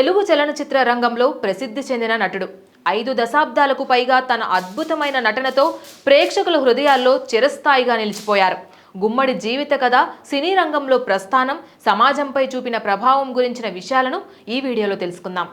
తెలుగు చలనచిత్ర రంగంలో ప్రసిద్ధి చెందిన నటుడు. ఐదు దశాబ్దాలకు పైగా తన అద్భుతమైన నటనతో ప్రేక్షకుల హృదయాల్లో చిరస్థాయిగా నిలిచిపోయారు. గుమ్మడి జీవిత కథ సినీ రంగంలో ప్రస్థానం సమాజంపై చూపిన ప్రభావం గురించిన విషయాలను ఈ వీడియోలో తెలుసుకుందాం.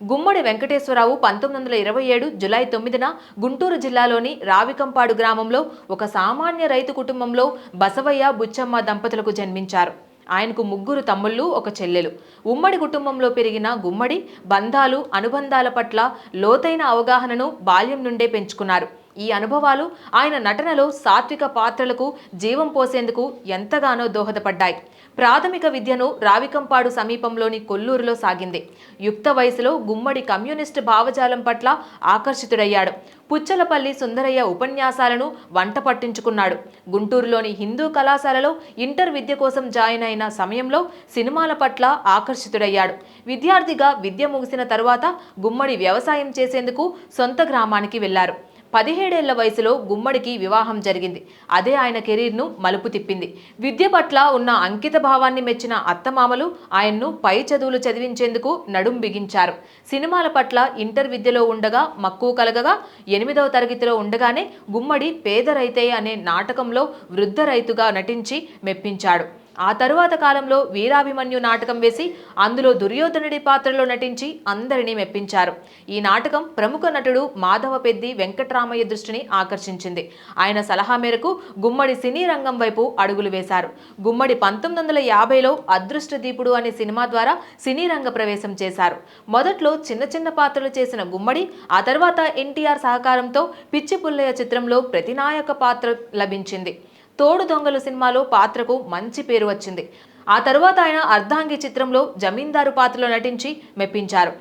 గుమ్మడి వెంకటేశ్వరరావు పంతొమ్మిది వందల ఇరవై ఏడు జులై తొమ్మిదిన గుంటూరు జిల్లాలోని రావికంపాడు గ్రామంలో ఒక సామాన్య రైతు కుటుంబంలో బసవయ్య బుచ్చమ్మ దంపతులకు జన్మించారు. ఆయనకు ముగ్గురు తమ్ముళ్ళు ఒక చెల్లెలు. ఉమ్మడి కుటుంబంలో పెరిగిన గుమ్మడి బంధాలు అనుబంధాల పట్ల లోతైన అవగాహనను బాల్యం నుండే పెంచుకున్నారు. ఈ అనుభవాలు ఆయన నటనలో సాత్విక పాత్రలకు జీవం పోసేందుకు ఎంతగానో దోహదపడ్డాయి. ప్రాథమిక విద్యను రావికంపాడు సమీపంలోని కొల్లూరులో సాగింది. యుక్త వయసులో గుమ్మడి కమ్యూనిస్టు భావజాలం పట్ల ఆకర్షితుడయ్యాడు. పుచ్చలపల్లి సుందరయ్య ఉపన్యాసాలను వంట పట్టించుకున్నాడు. గుంటూరులోని హిందూ కళాశాలలో ఇంటర్ విద్య కోసం జాయిన్ అయిన సమయంలో సినిమాల పట్ల ఆకర్షితుడయ్యాడు. విద్యార్థిగా విద్య ముగిసిన తరువాత గుమ్మడి వ్యవసాయం చేసేందుకు సొంత గ్రామానికి వెళ్ళారు. పదిహేడేళ్ళ వయసులో గుమ్మడికి వివాహం జరిగింది. అదే ఆయన కెరీర్ను మలుపు తిప్పింది. విద్య పట్ల ఉన్న అంకిత భావాన్ని మెచ్చిన అత్తమామలు ఆయన్ను పై చదువులు చదివించేందుకు నడుం బిగించారు. సినిమాల పట్ల ఇంటర్ విద్యలో ఉండగా మక్కువ కలగగా ఎనిమిదవ తరగతిలో ఉండగానే గుమ్మడి పేద రైతే అనే నాటకంలో వృద్ధ రైతుగా నటించి మెప్పించాడు. ఆ తరువాత కాలంలో వీరాభిమన్యు నాటకం వేసి అందులో దుర్యోధనుడి పాత్రలో నటించి అందరినీ మెప్పించారు. ఈ నాటకం ప్రముఖ నటుడు మాధవ పెద్ది వెంకట్రామయ్య దృష్టిని ఆకర్షించింది. ఆయన సలహా మేరకు గుమ్మడి సినీ రంగం వైపు అడుగులు వేశారు. గుమ్మడి పంతొమ్మిది వందల యాభైలో అదృష్ట దీపుడు అనే సినిమా ద్వారా సినీ రంగ ప్రవేశం చేశారు. మొదట్లో చిన్న చిన్న పాత్రలు చేసిన గుమ్మడి ఆ తర్వాత ఎన్టీఆర్ సహకారంతో పిచ్చి పుల్లయ్య చిత్రంలో ప్రతినాయక పాత్ర లభించింది. తోడు దొంగలు సినిమాలో పాత్రకు మంచి పేరు వచ్చింది. ఆ తరువాత ఆయన అర్ధాంగి చిత్రంలో జమీందారు పాత్రలో నటించి మెప్పించారు.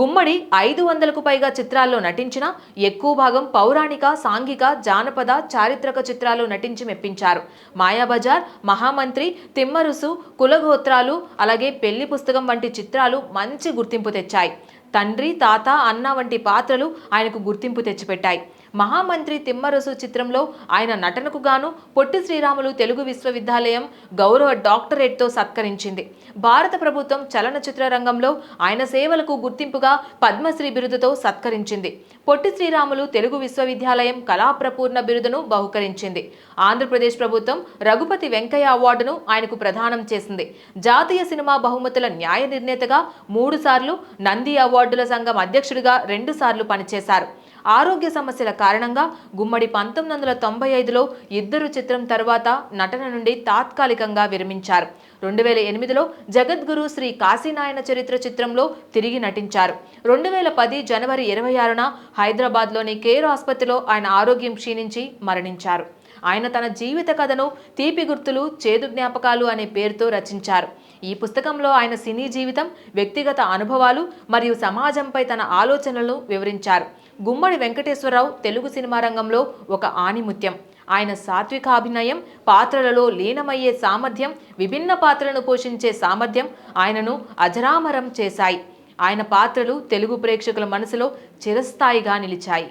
గుమ్మడి ఐదు వందలకు పైగా చిత్రాల్లో నటించిన ఎక్కువ భాగం పౌరాణిక సాంఘిక జానపద చారిత్రక చిత్రాల్లో నటించి మెప్పించారు. మాయాబజార్ మహామంత్రి తిమ్మరుసు కులగోత్రాలు అలాగే పెళ్ళి పుస్తకం వంటి చిత్రాలు మంచి గుర్తింపు తెచ్చాయి. తండ్రి తాత అన్న వంటి పాత్రలు ఆయనకు గుర్తింపు తెచ్చిపెట్టాయి. మహామంత్రి తిమ్మరసు చిత్రంలో ఆయన నటనకు గాను పొట్టి శ్రీరాములు తెలుగు విశ్వవిద్యాలయం గౌరవ డాక్టరేట్తో సత్కరించింది. భారత ప్రభుత్వం చలనచిత్ర రంగంలో ఆయన సేవలకు గుర్తింపుగా పద్మశ్రీ బిరుదుతో సత్కరించింది. పొట్టి శ్రీరాములు తెలుగు విశ్వవిద్యాలయం కళాప్రపూర్ణ బిరుదును బహుకరించింది. ఆంధ్రప్రదేశ్ ప్రభుత్వం రఘుపతి వెంకయ్య అవార్డును ఆయనకు ప్రదానం చేసింది. జాతీయ సినిమా బహుమతుల న్యాయ నిర్ణేతగా మూడుసార్లు నంది అవార్డుల సంఘం అధ్యక్షుడిగా రెండుసార్లు పనిచేశారు. ఆరోగ్య సమస్యల కారణంగా గుమ్మడి పంతొమ్మిది వందల తొంభై ఐదులో ఇద్దరు చిత్రం తర్వాత నటన నుండి తాత్కాలికంగా విరమించారు. రెండు వేల ఎనిమిదిలో జగద్గురు శ్రీ కాశీనాయన చరిత్ర చిత్రంలో తిరిగి నటించారు. రెండు వేల పది జనవరి ఇరవై ఆరున హైదరాబాద్లోని కేర్ ఆసుపత్రిలో ఆయన ఆరోగ్యం క్షీణించి మరణించారు. ఆయన తన జీవిత కథను తీపి గుర్తులు చేదు జ్ఞాపకాలు అనే పేరుతో రచించారు. ఈ పుస్తకంలో ఆయన సినీ జీవితం వ్యక్తిగత అనుభవాలు మరియు సమాజంపై తన ఆలోచనలను వివరించారు. గుమ్మడి వెంకటేశ్వరరావు తెలుగు సినిమా రంగంలో ఒక ఆణిముత్యం. ఆయన సాత్వికాభినయం పాత్రలలో లీనమయ్యే సామర్థ్యం విభిన్న పాత్రలను పోషించే సామర్థ్యం ఆయనను అజరామరం చేశాయి. ఆయన పాత్రలు తెలుగు ప్రేక్షకుల మనసులో చిరస్థాయిగా నిలిచాయి.